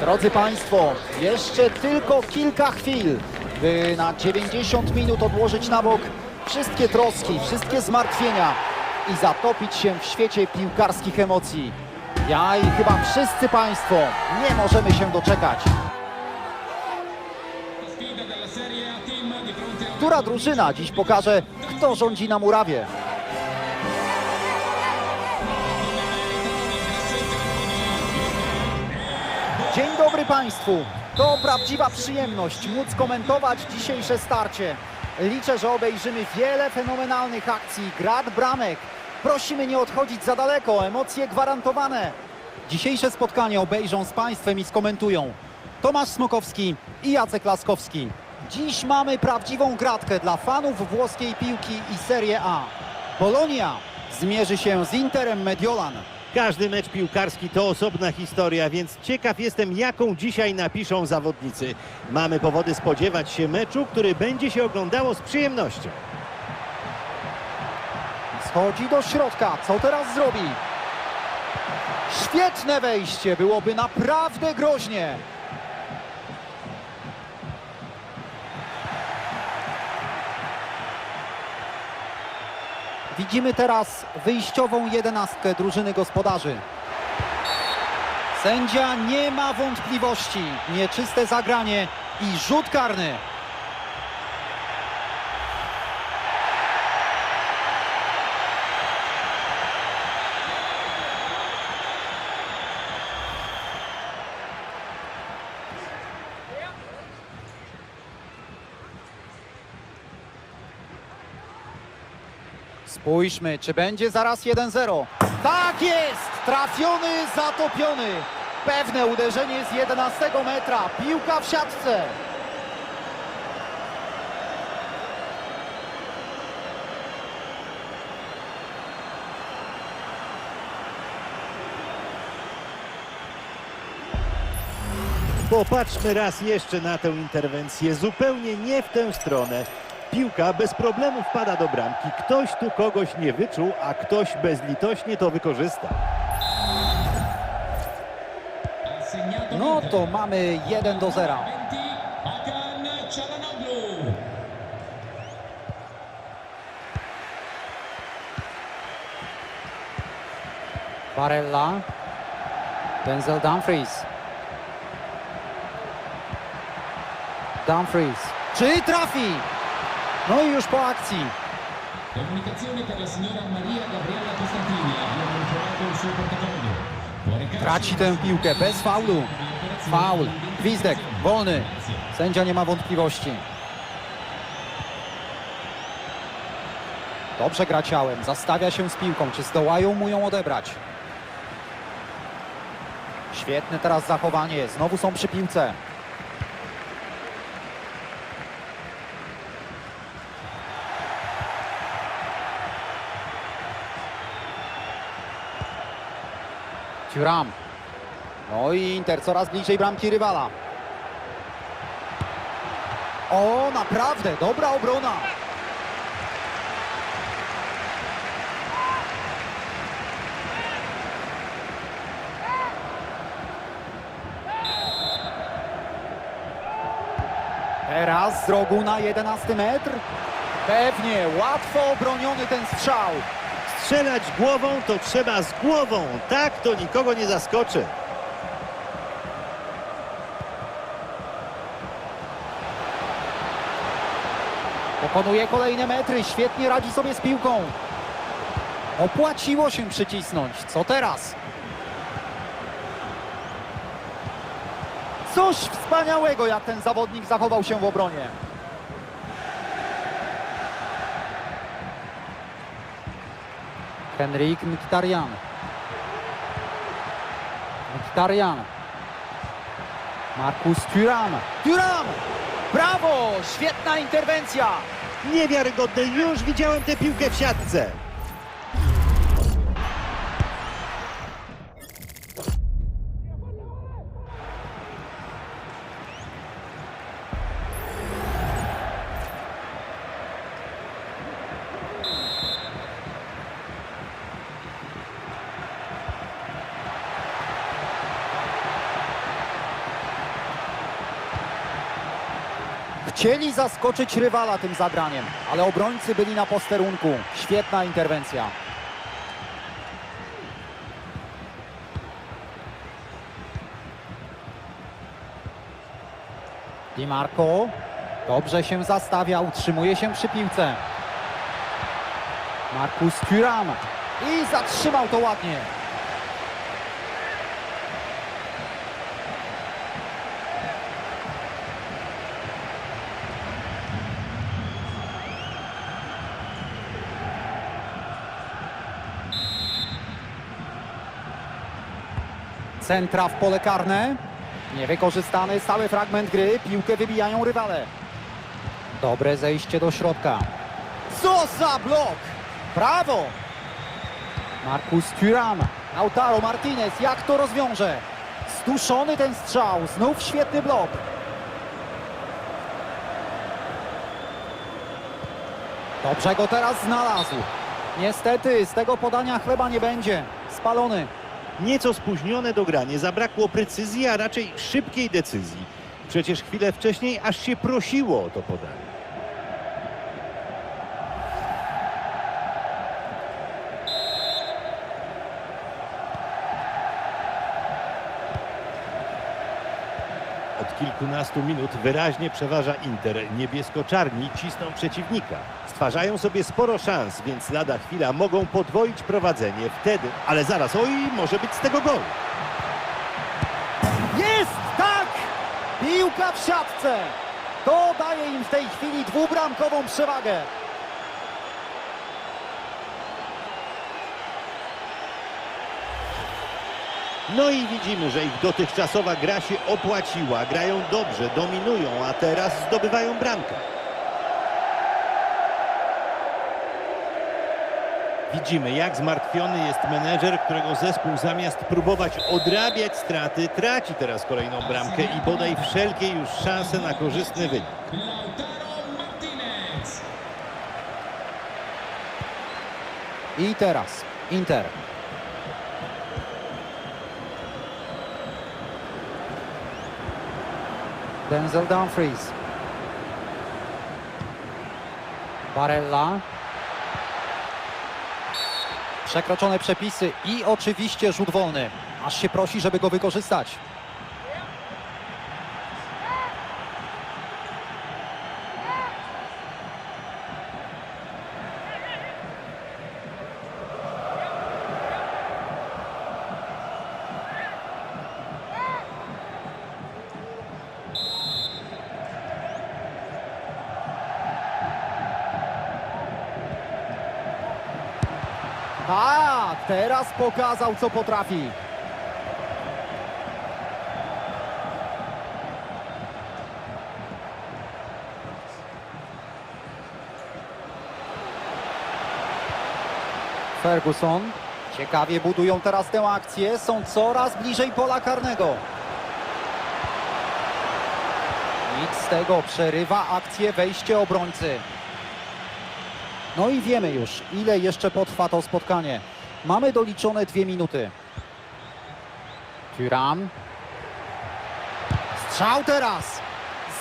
Drodzy Państwo, jeszcze tylko kilka chwil, by na 90 minut odłożyć na bok wszystkie troski, wszystkie zmartwienia i zatopić się w świecie piłkarskich emocji. Ja i chyba wszyscy Państwo nie możemy się doczekać. Która drużyna dziś pokaże, kto rządzi na murawie? Dobry Państwu. To prawdziwa przyjemność móc komentować dzisiejsze starcie. Liczę, że obejrzymy wiele fenomenalnych akcji, grad bramek. Prosimy nie odchodzić za daleko, emocje gwarantowane. Dzisiejsze spotkanie obejrzą z Państwem i skomentują Tomasz Smokowski i Jacek Laskowski. Dziś mamy prawdziwą gratkę dla fanów włoskiej piłki i Serie A. Polonia zmierzy się z Interem Mediolan. Każdy mecz piłkarski to osobna historia, więc ciekaw jestem, jaką dzisiaj napiszą zawodnicy. Mamy powody spodziewać się meczu, który będzie się oglądało z przyjemnością. Schodzi do środka. Co teraz zrobi? Świetne wejście. Byłoby naprawdę groźnie. Widzimy teraz wyjściową jedenastkę drużyny gospodarzy. Sędzia nie ma wątpliwości. Nieczyste zagranie i rzut karny. Spójrzmy, czy będzie zaraz 1-0. Tak jest! Trafiony, zatopiony. Pewne uderzenie z 11 metra. Piłka w siatce. Popatrzmy raz jeszcze na tę interwencję. Zupełnie nie w tę stronę. Piłka bez problemu wpada do bramki. Ktoś tu kogoś nie wyczuł, a ktoś bezlitośnie to wykorzysta. No to mamy 1 do 0. Hakan Çalhanoğlu. Barella. Denzel Dumfries. Dumfries. Czy trafi? No i już po akcji. Traci tę piłkę bez faulu. Faul. Gwizdek. Wolny. Sędzia nie ma wątpliwości. Dobrze gra ciałem. Zastawia się z piłką. Czy zdołają mu ją odebrać? Świetne teraz zachowanie. Znowu są przy piłce. Thuram. No i Inter coraz bliżej bramki rywala. O, naprawdę, dobra obrona. Teraz z rogu na 11 metr. Pewnie, łatwo obroniony ten strzał. Strzelać głową to trzeba z głową. Tak to nikogo nie zaskoczy. Pokonuje kolejne metry, świetnie radzi sobie z piłką. Opłaciło się przycisnąć. Co teraz? Coś wspaniałego, jak ten zawodnik zachował się w obronie. Henryk Mkhitaryan. Mkhitaryan. Markus Thuram. Thuram! Brawo! Świetna interwencja! Niewiarygodne. Już widziałem tę piłkę w siatce. Chcieli zaskoczyć rywala tym zagraniem, ale obrońcy byli na posterunku. Świetna interwencja. Di Marco dobrze się zastawia, utrzymuje się przy piłce. Markus Thuram i zatrzymał to ładnie. Centra w pole karne. Niewykorzystany stały fragment gry. Piłkę wybijają rywale. Dobre zejście do środka. Co za blok! Brawo! Markus Thuram. Lautaro Martinez. Jak to rozwiąże? Stuszony ten strzał. Znów świetny blok. Dobrze go teraz znalazł. Niestety z tego podania chleba nie będzie. Spalony. Nieco spóźnione dogranie, zabrakło precyzji, a raczej szybkiej decyzji. Przecież chwilę wcześniej aż się prosiło o to podanie. Kilkunastu minut wyraźnie przeważa Inter. Niebiesko-czarni cisną przeciwnika. Stwarzają sobie sporo szans, więc lada chwila mogą podwoić prowadzenie. Wtedy, ale zaraz, oj, może być z tego gol. Jest! Tak! Piłka w siatce! To daje im w tej chwili dwubramkową przewagę. No i widzimy, że ich dotychczasowa gra się opłaciła. Grają dobrze, dominują, a teraz zdobywają bramkę. Widzimy, jak zmartwiony jest menedżer, którego zespół zamiast próbować odrabiać straty, traci teraz kolejną bramkę i bodaj wszelkie już szanse na korzystny wynik. I teraz Inter. Denzel Dumfries. Barella. Przekroczone przepisy i oczywiście rzut wolny. Aż się prosi, żeby go wykorzystać. Pokazał, co potrafi. Ferguson. Ciekawie budują teraz tę akcję. Są coraz bliżej pola karnego. Nic z tego. Przerywa akcję wejście obrońcy. No i wiemy już, ile jeszcze potrwa to spotkanie. Mamy doliczone dwie minuty. Thuram. Strzał teraz.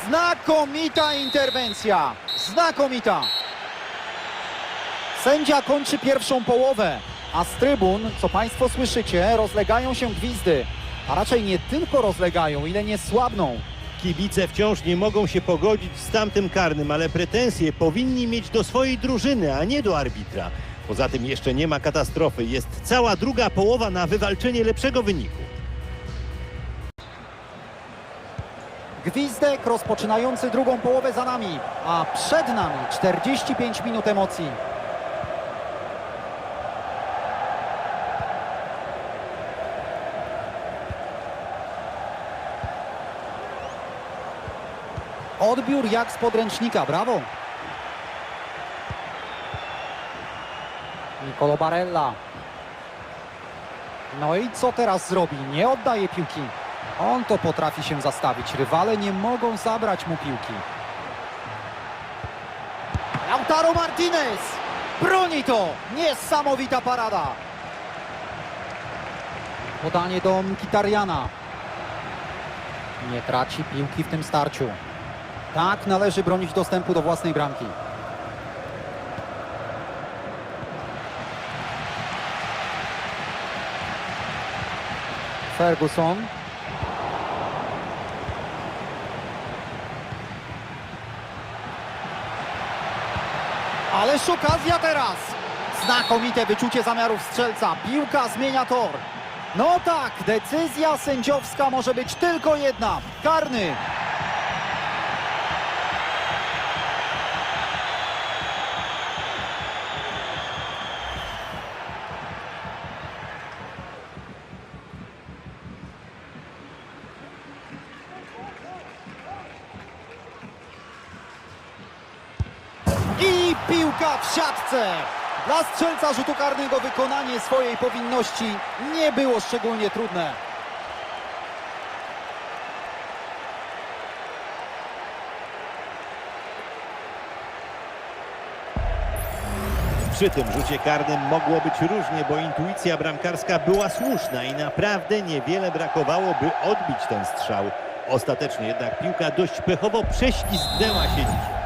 Znakomita interwencja. Znakomita. Sędzia kończy pierwszą połowę, a z trybun, co Państwo słyszycie, rozlegają się gwizdy. A raczej nie tylko rozlegają, ile nie słabną. Kibice wciąż nie mogą się pogodzić z tamtym karnym, ale pretensje powinni mieć do swojej drużyny, a nie do arbitra. Poza tym jeszcze nie ma katastrofy. Jest cała druga połowa na wywalczenie lepszego wyniku. Gwizdek rozpoczynający drugą połowę za nami, a przed nami 45 minut emocji. Odbiór jak z podręcznika, brawo. Nicolo Barella. No i co teraz zrobi? Nie oddaje piłki. On to potrafi się zastawić. Rywale nie mogą zabrać mu piłki. Lautaro Martinez! Broni to! Niesamowita parada! Podanie do Mkitariana. Nie traci piłki w tym starciu. Tak należy bronić dostępu do własnej bramki. Ferguson. Ależ okazja teraz! Znakomite wyczucie zamiarów strzelca. Piłka zmienia tor. No tak, decyzja sędziowska może być tylko jedna. Karny. I piłka w siatce. Dla strzelca rzutu karnego wykonanie swojej powinności nie było szczególnie trudne. Przy tym rzucie karnym mogło być różnie, bo intuicja bramkarska była słuszna i naprawdę niewiele brakowało, by odbić ten strzał. Ostatecznie jednak piłka dość pechowo prześlizgnęła się dzisiaj.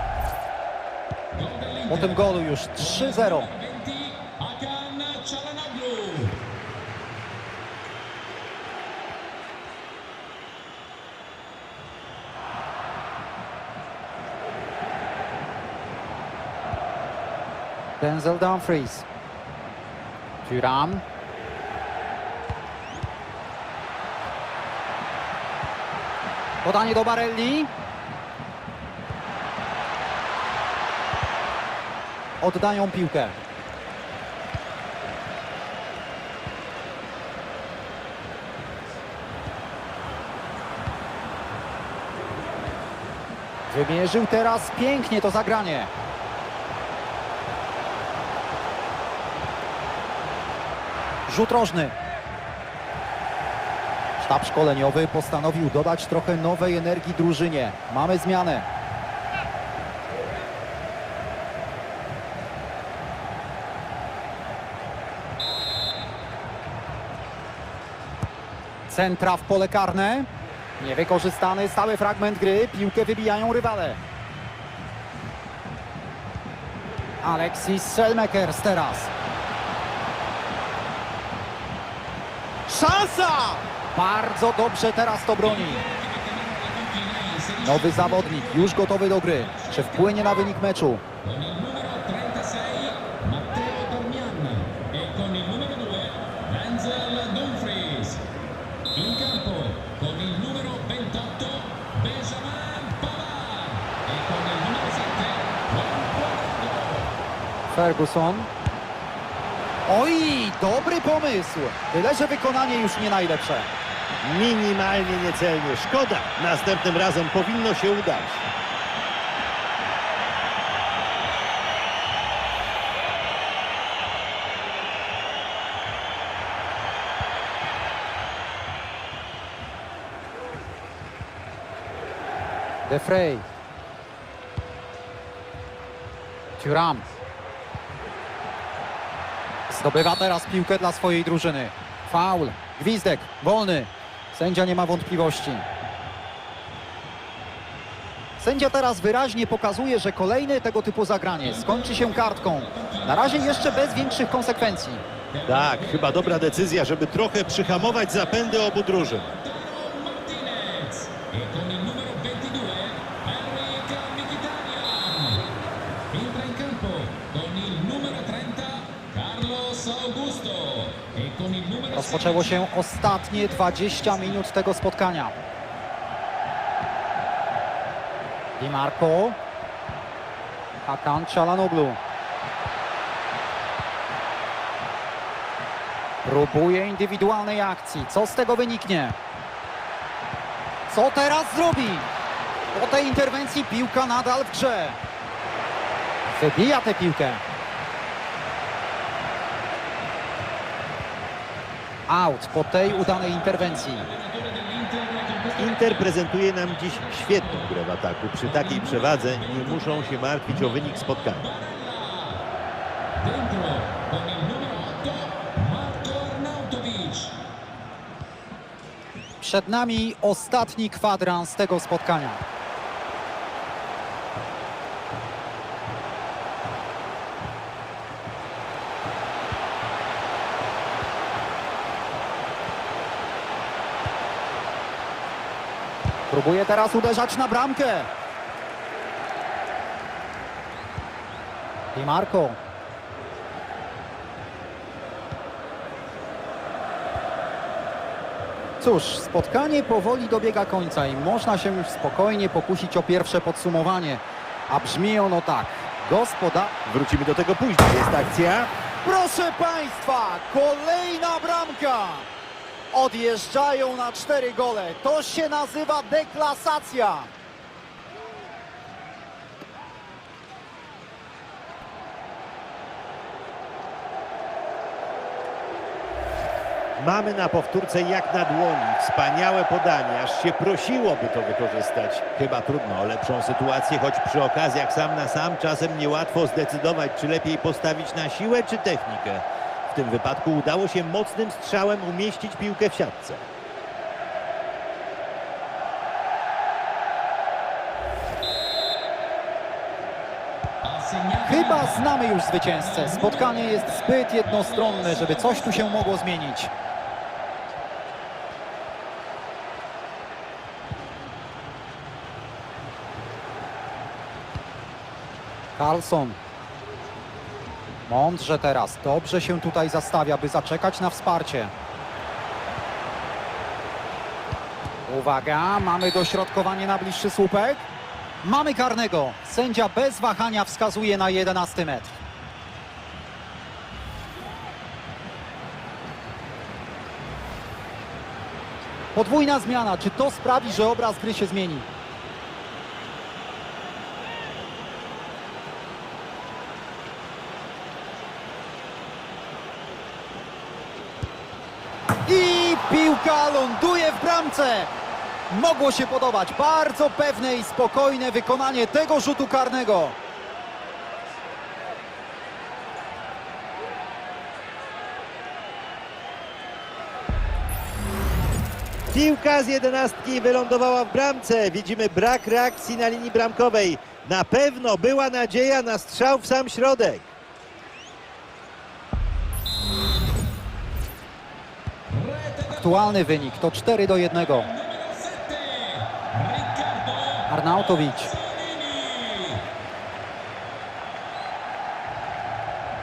Po tym golu już 3-0. 20 Hakan Çalhanoğlu. Denzel Dumfries. Thuram. Podanie do Barelli. Oddają piłkę. Wymierzył teraz pięknie to zagranie. Rzut rożny. Sztab szkoleniowy postanowił dodać trochę nowej energii drużynie. Mamy zmianę. Centra w pole karne. Niewykorzystany stały fragment gry. Piłkę wybijają rywale. Alexis Selmekers teraz. Szansa! Bardzo dobrze teraz to broni. Nowy zawodnik, już gotowy do gry. Czy wpłynie na wynik meczu? Ferguson. Oj, dobry pomysł. Tyle, że wykonanie już nie najlepsze. Minimalnie niecelnie. Szkoda. Następnym razem powinno się udać. De Frey. Thuram. Zdobywa teraz piłkę dla swojej drużyny. Faul. Gwizdek. Wolny. Sędzia nie ma wątpliwości. Sędzia teraz wyraźnie pokazuje, że kolejne tego typu zagranie skończy się kartką. Na razie jeszcze bez większych konsekwencji. Tak, chyba dobra decyzja, żeby trochę przyhamować zapędy obu drużyn. Rozpoczęło 16 się ostatnie 20 minut tego spotkania. Di Marco. Hakan Çalhanoğlu. Próbuje indywidualnej akcji. Co z tego wyniknie? Co teraz zrobi? Po tej interwencji piłka nadal w grze. Wybija tę piłkę. Out po tej udanej interwencji. Inter prezentuje nam dziś świetną grę w ataku. Przy takiej przewadze nie muszą się martwić o wynik spotkania. dentro con il numero 8 Marco Arnautovic. Przed nami ostatni kwadrans tego spotkania. Próbuje teraz uderzać na bramkę. Di Marco. Cóż, spotkanie powoli dobiega końca i można się już spokojnie pokusić o pierwsze podsumowanie. A brzmi ono tak. Gospoda... Wrócimy do tego później. Jest akcja. Proszę Państwa, kolejna bramka! Odjeżdżają na cztery gole. To się nazywa deklasacja. Mamy na powtórce jak na dłoni. Wspaniałe podanie, aż się prosiłoby to wykorzystać. Chyba trudno o lepszą sytuację, choć przy okazjach sam na sam czasem niełatwo zdecydować, czy lepiej postawić na siłę, czy technikę. W tym wypadku udało się mocnym strzałem umieścić piłkę w siatce. Chyba znamy już zwycięzcę. Spotkanie jest zbyt jednostronne, żeby coś tu się mogło zmienić. Carlson. Mądrze teraz. Dobrze się tutaj zastawia, by zaczekać na wsparcie. Uwaga, mamy dośrodkowanie na bliższy słupek. Mamy karnego. Sędzia bez wahania wskazuje na 11 metr. Podwójna zmiana. Czy to sprawi, że obraz gry się zmieni? I piłka ląduje w bramce. Mogło się podobać. Bardzo pewne i spokojne wykonanie tego rzutu karnego. Piłka z jedenastki wylądowała w bramce. Widzimy brak reakcji na linii bramkowej. Na pewno była nadzieja na strzał w sam środek. Aktualny wynik to 4 do 1. numero 7 Riccardo Arnautowicz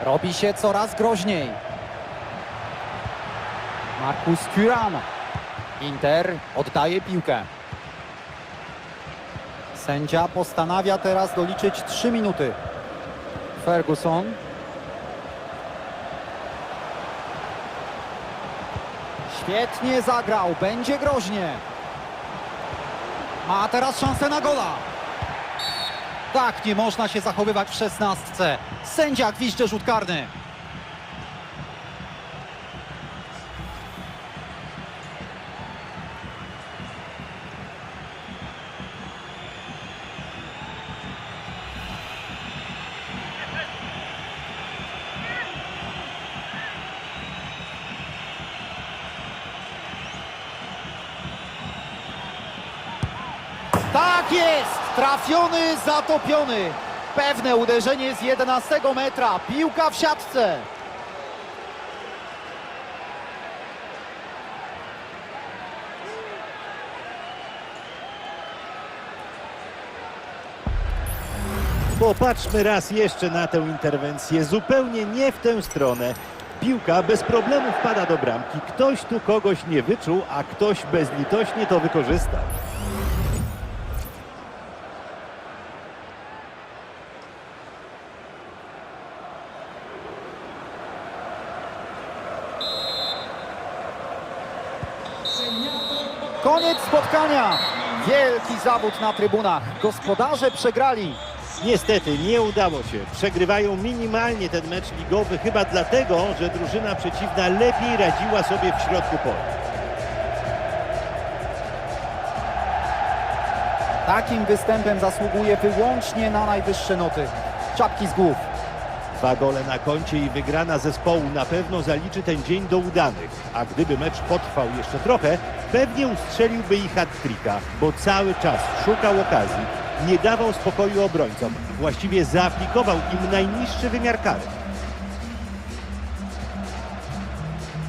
robi się coraz groźniej. Markus Thuram. Inter oddaje piłkę. Sędzia postanawia teraz doliczyć 3 minuty. Ferguson. Świetnie zagrał, będzie groźnie. Ma teraz szansę na gola. Tak nie można się zachowywać w szesnastce. Sędzia gwizdże rzut karny. Tak jest! Trafiony, zatopiony. Pewne uderzenie z 11 metra. Piłka w siatce. Popatrzmy raz jeszcze na tę interwencję. Zupełnie nie w tę stronę. Piłka bez problemu wpada do bramki. Ktoś tu kogoś nie wyczuł, a ktoś bezlitośnie to wykorzystał. Koniec spotkania. Wielki zawód na trybunach. Gospodarze przegrali. Niestety nie udało się. Przegrywają minimalnie ten mecz ligowy, chyba dlatego, że drużyna przeciwna lepiej radziła sobie w środku pola. Takim występem zasługuje wyłącznie na najwyższe noty. Czapki z głów. Dwa gole na koncie i wygrana zespołu na pewno zaliczy ten dzień do udanych. A gdyby mecz potrwał jeszcze trochę, pewnie ustrzeliłby ich hat-tricka, bo cały czas szukał okazji, nie dawał spokoju obrońcom, właściwie zaaplikował im najniższy wymiar kary.